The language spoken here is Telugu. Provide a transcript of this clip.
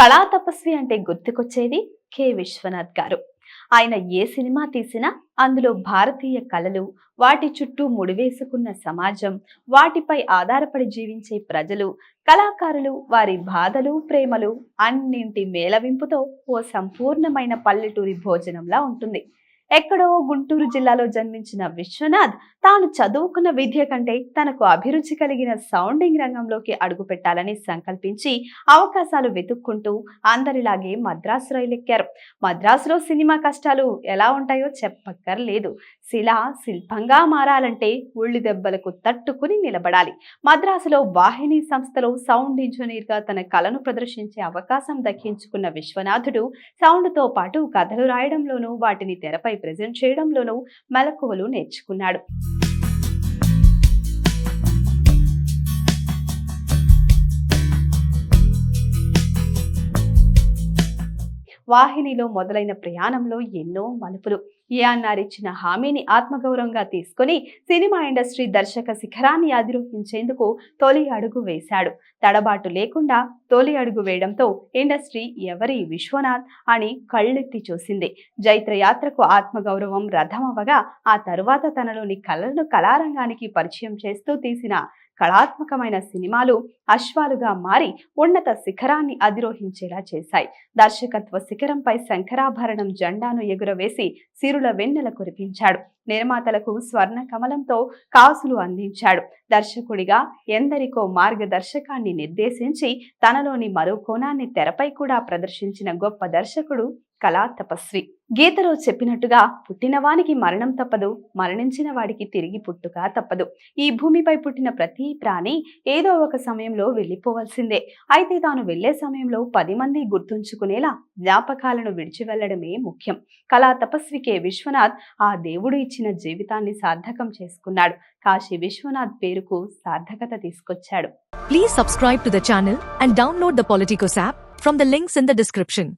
కళా తపస్వి అంటే గుర్తుకొచ్చేది కె. విశ్వనాథ్ గారు. ఆయన ఏ సినిమా తీసినా అందులో భారతీయ కళలు వాటి చుట్టూ ముడివేసుకున్న సమాజం వాటిపై ఆధారపడి జీవించే ప్రజలు కళాకారులు వారి బాధలు ప్రేమలు అన్నింటి మేళవింపుతో ఓ సంపూర్ణమైన పల్లెటూరి భోజనంలా ఉంటుంది. ఎక్కడో గుంటూరు జిల్లాలో జన్మించిన విశ్వనాథ్ తాను చదువుకున్న విద్య కంటే తనకు అభిరుచి కలిగిన సౌండింగ్ రంగంలోకి అడుగుపెట్టాలని సంకల్పించి అవకాశాలు వెతుక్కుంటూ అందరిలాగే మద్రాసు రైలెక్కారు మద్రాసులో సినిమా కష్టాలు ఎలా ఉంటాయో చెప్పక్కర్లేదు. శిలా శిల్పంగా మారాలంటే ఉళ్ళి దెబ్బలకు తట్టుకుని నిలబడాలి. మద్రాసులో వాహిని సంస్థలో సౌండ్ ఇంజనీర్గా తన కళను ప్రదర్శించే అవకాశం దక్కించుకున్న విశ్వనాథుడు సౌండ్తో పాటు కథలు రాయడంలోనూ వాటిని తెరపై ప్రజెంట్ చేయడంలోనూ మెలకువలు నేర్చుకున్నాడు. వాహినిలో మొదలైన ప్రయాణంలో ఎన్నో మలుపులు. ఏఆర్ఆర్ ఇచ్చిన హామీని ఆత్మగౌరవంగా తీసుకొని సినిమా ఇండస్ట్రీ దర్శక శిఖరాన్ని అధిరోహించేందుకు తొలి అడుగు వేశాడు. తడబాటు లేకుండా తొలి అడుగు వేయడంతో ఇండస్ట్రీ ఎవరి విశ్వనాథ్ అని కళ్ళెత్తి చూసింది. జైత్రయాత్రకు ఆత్మగౌరవం రథమవగా ఆ తరువాత తనలోని కళలను కళారంగానికి పరిచయం చేస్తూ తీసిన కళాత్మకమైన సినిమాలు అశ్వాలుగా మారి ఉన్నత శిఖరాన్ని అధిరోహించేలా చేశాయి. దర్శకత్వ శిఖరంపై శంకరాభరణం జెండాను ఎగురవేసి సిరుల వెన్నెల కురిపించాడు. నిర్మాతలకు స్వర్ణ కమలంతో కాసులు అందించాడు. దర్శకుడిగా ఎందరికో మార్గదర్శకాన్ని నిర్దేశించి తనలోని మరో కోణాన్ని తెరపై కూడా ప్రదర్శించిన గొప్ప దర్శకుడు కళా తపస్వి. గీతలో చెప్పినట్టుగా పుట్టినవానికి మరణం తప్పదు మరణించిన వాడికి తిరిగి పుట్టుక తప్పదు. ఈ భూమిపై పుట్టిన ప్రతి ప్రాణి ఏదో ఒక సమయంలో వెళ్ళిపోవలసిందే. అయితే తాను వెళ్ళే సమయంలో పది మంది గుర్తుంచుకునేలా జ్ఞాపకాలను విడిచి వెళ్ళడమే ముఖ్యం. కళా తపస్వికే విశ్వనాథ్ ఆ దేవుడు ఇచ్చిన జీవితాన్ని సార్థకం చేసుకున్నాడు. కాశీ విశ్వనాథ్ పేరుకు సార్థకత తీసుకొచ్చాడు. Please subscribe to the channel and download the Politicos app from the links in the description